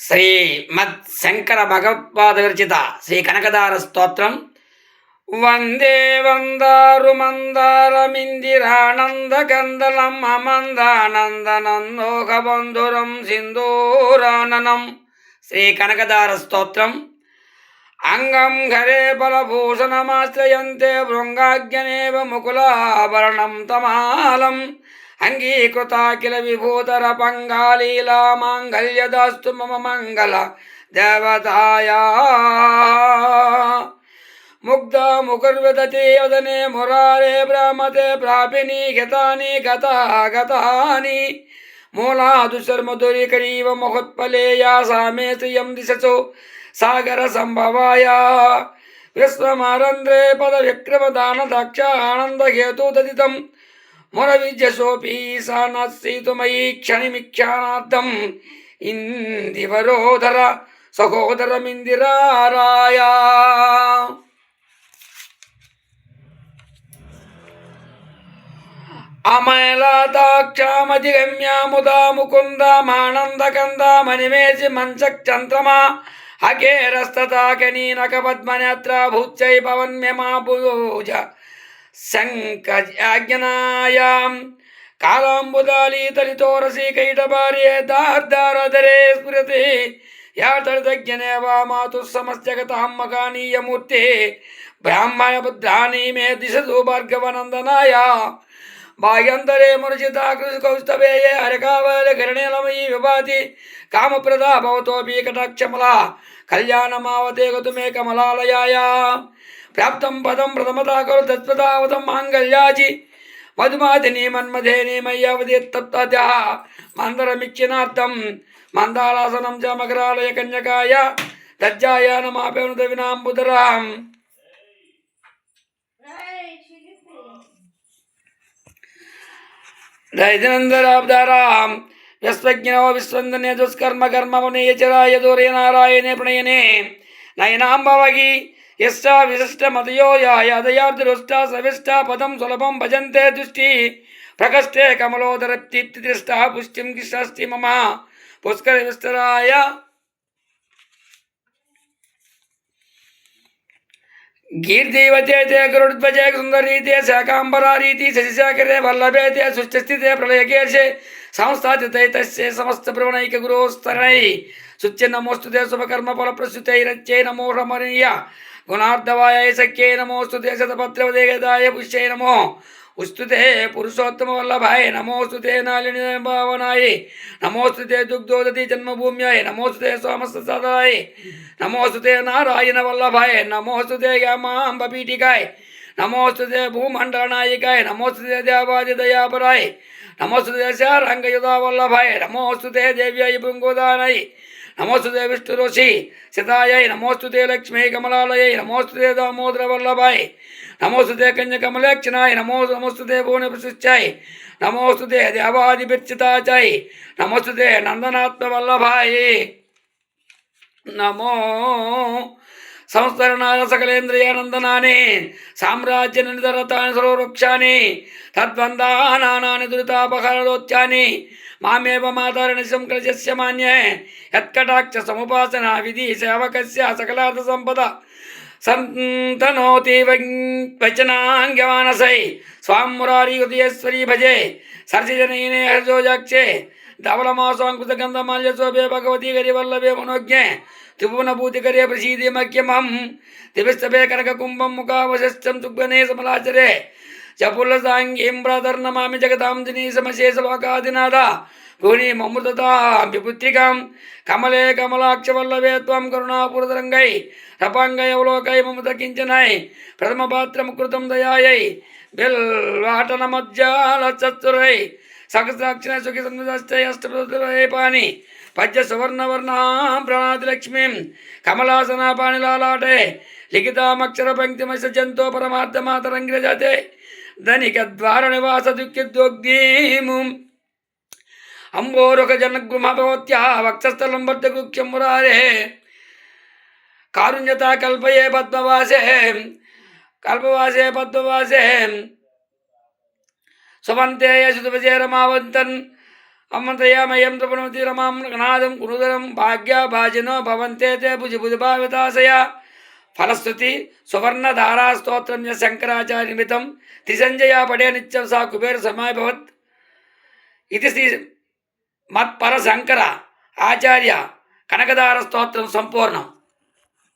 శ్రీ మత్ శంకర భగవత్పాద విరచిత శ్రీ కనకదార స్తోత్రం వందే వందారు మందారమిందిరానంద కందలం అమందానందనందోహ బంధురం సింధూరాననం. శ్రీ కనకదార స్తోత్రం అంగం ఘరే బలభూషణమాశ్రయంతే భృంగాజ్ఞనేవ ముకులాభరణం తమాలం. అంగీకృతాఖిల విభూతర పంగాళీలా మాంగళ్యదాస్తు మమ మంగళ దేవతాయా. ముగ్ధ ముకుర్విదతి వదనే మురారే భ్రమతే ప్రాపిని గతాని గతా గతాని మూలాదుశర్మధురీకరీవ మహోత్పలేయా సామే శ్రియం దిశచో సాగర సంభవాయ. విశ్వమారంధ్రే పద విక్రమదాన దక్ష ఆనంద హేతు దదితం మురవిజసోపి సానీతుమయీ క్షణిమిక్షానార్థం. ఇందివరోధర సహోదరమిందిరారాయ. అమయలాతాక్షామధిగమ్య ముదా ముకుందమానందకంద మణిమేసి మంచంత్రమా హకేరస్తతాకనీనక शङ्कज्ञनायां कालाम्बुदालीतलितोरसि कैटभार्ये दार्दारधरे स्मृति या तडितज्ञने वा मातुः समस्यगतहं मकानीयमूर्तिः। ब्राह्मणबुद्धानि मे दिशतु भार्गवनन्दनाय। బాహ్యంతరే మురచితా కృషి కౌస్తవేయే హరికావల గరణీలమయీ విభాతి కామప్రదా భవతోపి కటాక్షమల కళ్యాణమావతే గతుమే కమలాలయాయ ప్రాప్తం పదం ప్రథమతాకరు తత్పదావతం మాంగళ్యాచి మధుమాతిని మన్మధేని మయ్యావతి తత్త మందరమిచ్చినార్థం మందాలాసనం చ మకరాలయ కన్యకాయ దజ్జాయ నమాపేణుద వినాంబుదరాం దైదనందరాబ్దారాం విశ్వజ్ఞో విశ్వందనే దుష్కర్మ కర్మమునే చరాయ దూరే నారాయణే ప్రణయనే నయనాంబవగి యశ్చ విశిష్టమతయో యాదయార్దురుష్ట సవిష్ట పదం సులభం భజంతే దృష్టి ప్రకష్టే కమలోదరప్తిష్ట పుష్టిం కిష్టి మమ పుష్కర గరుడ్వజే గీర్దేవతే సుందరీతే శాకాంబరారీతి శశిశాకరే వల్లభేతే సుస్థితే ప్రళయకేశే సంస్థాతితై తస్యే సమస్త ప్రవణైక గురోస్తరణై శుచ్య నమోస్తుతే శుభకర్మ ఫల ప్రస్తుతైరచ్చే నమో రమణీయ. గుణార్థవాయ సఖ్యే నమోస్తుతే శతపత్రవదేగదాయ పుష్యై నమో. ఉస్తుతే పురుషోత్తమ వల్లభాయ. నమోస్తుతే నాలిని భావనాయ. నమోస్తుతే దుగ్ధోదతి జన్మభూమ్యాయ. నమోస్తుతే సోమసాదాయ నమోస్తుతే నారాయణ వల్లభాయ. నమోస్తుతే యామాంబ పీఠికాయ. నమోస్తుతే భూమండలనాయికాయ నమోస్తుతే దేవాది దయాపరాయ. నమోస్తుతే శారంగయుధా వల్లభాయ. నమోస్తుతే దేవ్యాయ నమోస్తుదే విష్ణు విష్ణురోషి సితాయై నమోస్తుదే లక్ష్మీ కమలాలయై నమోస్తుదే దామోదర వల్లభాయ్ నమోస్తుదే కన్యకమలేక్షణాయ నమో నమోస్తుతే భువన ప్రశిష్టాయ్ నమోస్తుతే దేవాదిభిర్చితాచాయ్ నమోస్తుతే నందనాత్మ వల్లభాయ్. నమో సంస్కరణాయ సకలేంద్రియానందనాని సామ్రాజ్య నిధరతాని సర్వవృక్షాన్ని తద్వందానాని దురితాపహరోత్యాని మామేవ మాతారణి సంకలజస్య మాన్యే యత్కటాక్ష సముపాసన విధి సేవకస్య సకలార్థ సంపద సంతనోతి వచనాంగ్యమానసై స్వాం మురారి ఉదయేశ్వరీ భజే సర్జనైనే హర్జోజాక్షే ధవలమాసోంకృత గంధమాల్య శోభే భగవతీ గరి వల్లభే మనోజ్ఞే త్రిభువనభూతికరే ప్రసీది మఖ్యమం దివిస్తభే కనక కుంభం ముఖావశస్తం తుగ్వనే సమలాచరే చపుల చపుల్లసాంగీం ప్రాతర్నమామి జగదాంజిని సమశేషలోకాదినాథ భూని మమృతతాంబిపుత్రికాం కమలే కమలాక్షవల్లభే త్వం కరుణాపురతరంగై రపాంగయవలోకై మమత కించనై. ప్రథమ పాత్రం కృతం దయాయై. బిల్వాటన మజ్జాల చతురై. సహస్రాక్షణ సుఖి సందస్తై అష్టపదురై పాని. పద్య సువర్ణవర్ణ ప్రణాతి లక్ష్మీం కమలాసనా పాణిలాలాటే లిఖితామక్షర పంక్తిమశ జంతో పరమార్థమాతరంగిరజాతే ధనిక ద్వార నివాస దుఃఖిద్యోగ్ధీము అంబోరుక జనగృహ భవత్యా వక్షస్థలం వర్ధగుఖ్యం మురారే కారుణ్యత కల్పయే పద్మవాసే కల్పవాసే పద్మవాసే సువంతే యశుధుపజే రమావంతన్ అమ్మంతయామయం త్రిపుణమతి రమాం గణాదం గురుదరం భాగ్య భాజనో భవంతే తే భుజి భుజభావితాశయ ఫలశ్రుతి సువర్ణధారా స్తోత్రం శంకరాచార్య నిమిత్తం త్రిసంజయ పడే నిత్యం సా కుబేర సమాభవత్ ఇది శ్రీ మత్పర శంకర ఆచార్య కనకదార స్తోత్రం సంపూర్ణం.